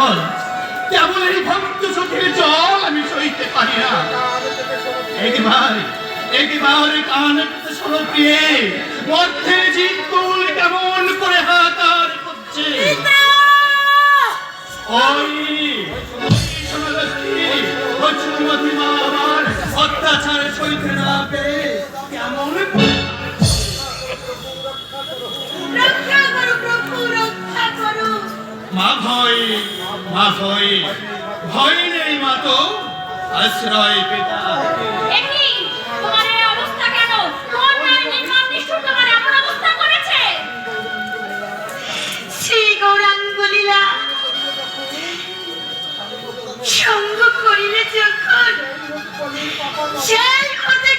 কেবল কেবল এই ভক্ত চোখের জল আমি সইতে পারি না। একবার একবার কান প্রিয়ে মধ্যে জিতুল কেমন করে হাতার করছে। ওই অত্যাচার সইতে না পেরে কেমন মা ভয় মা ভয় ভয় নেই মা তো আশ্রয় পিতা। একি তোমার এই অবস্থা কেন? কোন নয় নির্মম নিষ্ঠুর তোমার এমন অবস্থা করেছে? শ্রী গৌরাঙ্গ লীলা সঙ্গ করিলে যখন সেই হতে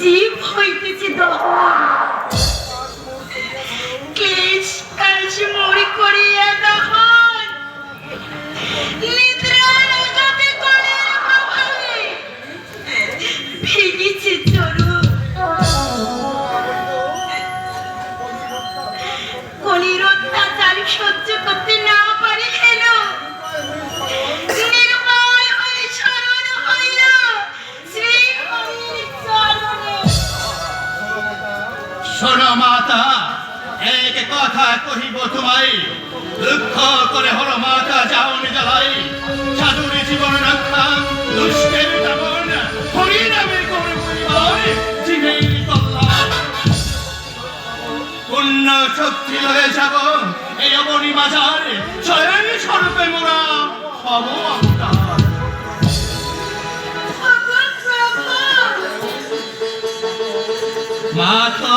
জীব হইতেছে দহন। মরি করিয়া দহন করে হল মাতা যাওনি জ্বালাই। সাধুর জীবন রক্ষা দুষ্টের দমন হরি নামে করে পরিবার জীবের কল্যাণ। পুণ্য শক্তি লয়ে যাব এই অবনি বাজার স্বয়ং স্বরূপে মোরা হব অবতার। মাতা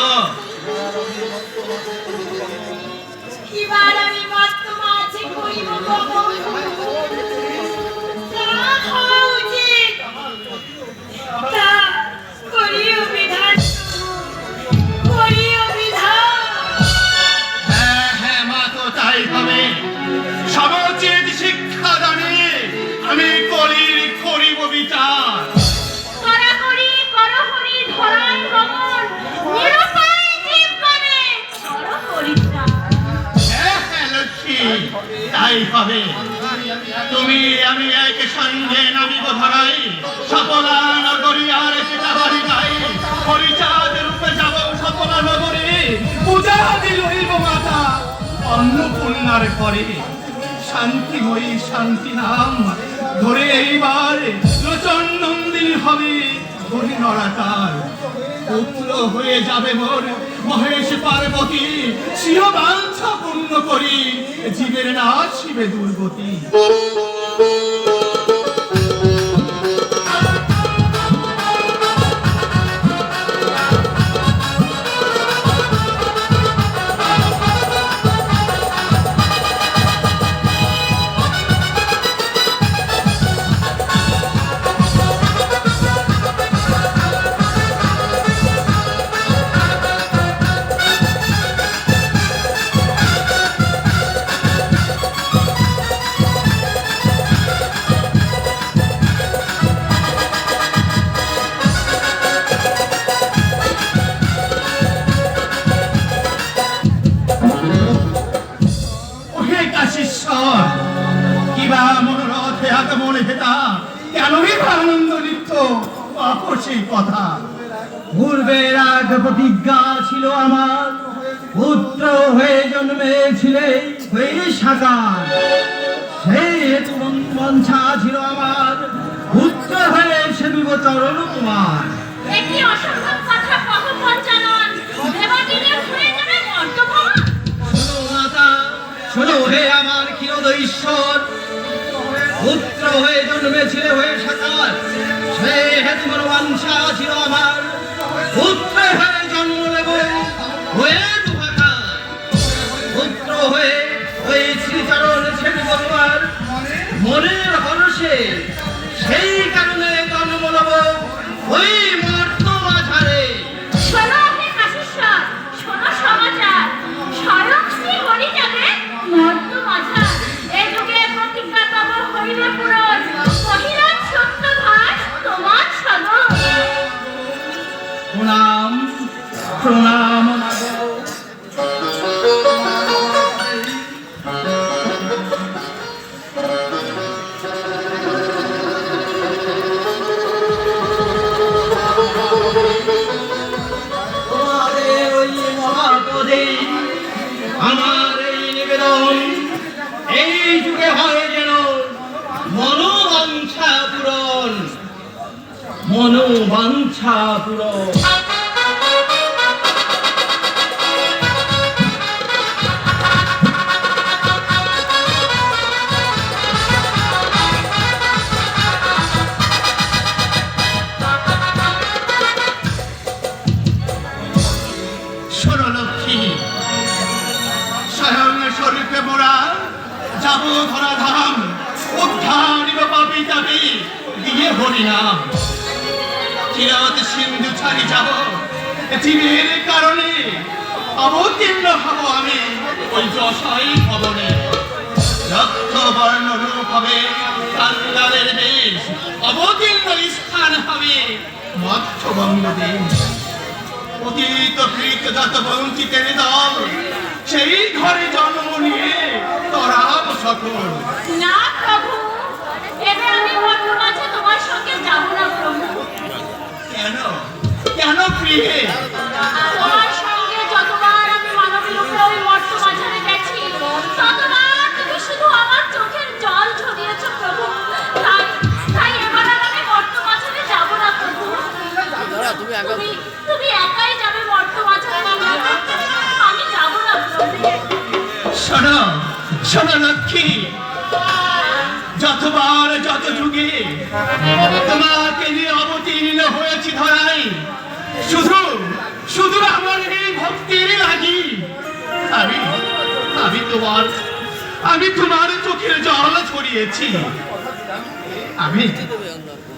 অন্নপূর্ণার পরে শান্তিময়ী শান্তি নাম। ধরে এইবার লোচন হবে হরি নড়াকার পুত্র হয়ে যাবে মোর মহেশ পার্বতী। সিংহ বাঞ্ছা পূর্ণ করি, জীবের না শিবে দুর্গতি। হেতু মঞ্চা ছিল আমার পুত্র হয়ে সেবিব তোমার হয়ে হে আমার ক্ষীরোদঈশ্বর পুত্র হয়ে জন্মেছিলে হয়ে সাকার সেই হেতু মনোবাঞ্ছা ছিল আমার পুত্র হয়ে জন্ম নেব হয়ে পুত্র হয়ে ওই শ্রীচরণ ছেড়ে তোমার মনের হরসে সেই কারণে জন্ম নেব ওই মর্ত মাঝারে শোনো হে কাশীশ্বর শোনো সমাচার। স্বয়ং শ্রী হরি যাবে মৎস্যবঙ্গ দেশ অতীত কৃত যত বঞ্চিতের দল সেই ঘরে জন্ম নিয়ে তরাব সকল। না প্রভু এবে আমি মাঝে তোমার সঙ্গে যাব না প্রভু। কেন? কেন প্রিয়ে? যতবার যত যুগে তোমাকে নিয়ে অবতীর্ণ হয়েছি ধরাই, শুধু শুধু আমার এই ভক্তির লাগি। আমি আমি তোমার আমি তোমার চোখের জল ছড়িয়েছি। আমি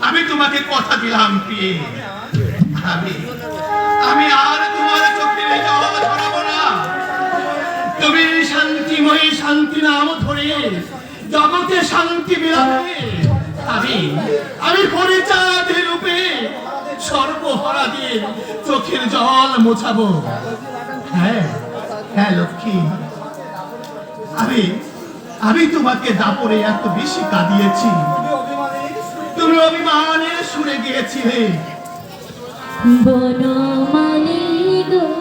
আমি তোমাকে কথা দিলাম আমি আমি আর তোমার না তুমি শান্তিময়ী শান্তি নাম ধরে জগতে শান্তি বিলাপে আমি আমি পরিচাঁদের রূপে সর্বহরাদের চোখের জল মোছাবো। হ্যাঁ হ্যাঁ লক্ষ্মী। আমি আমি তোমাকে দাপরে এত বেশি কাঁদিয়েছি। তুমি অভিমানের সুরে গিয়েছিলে। বনমালী গো।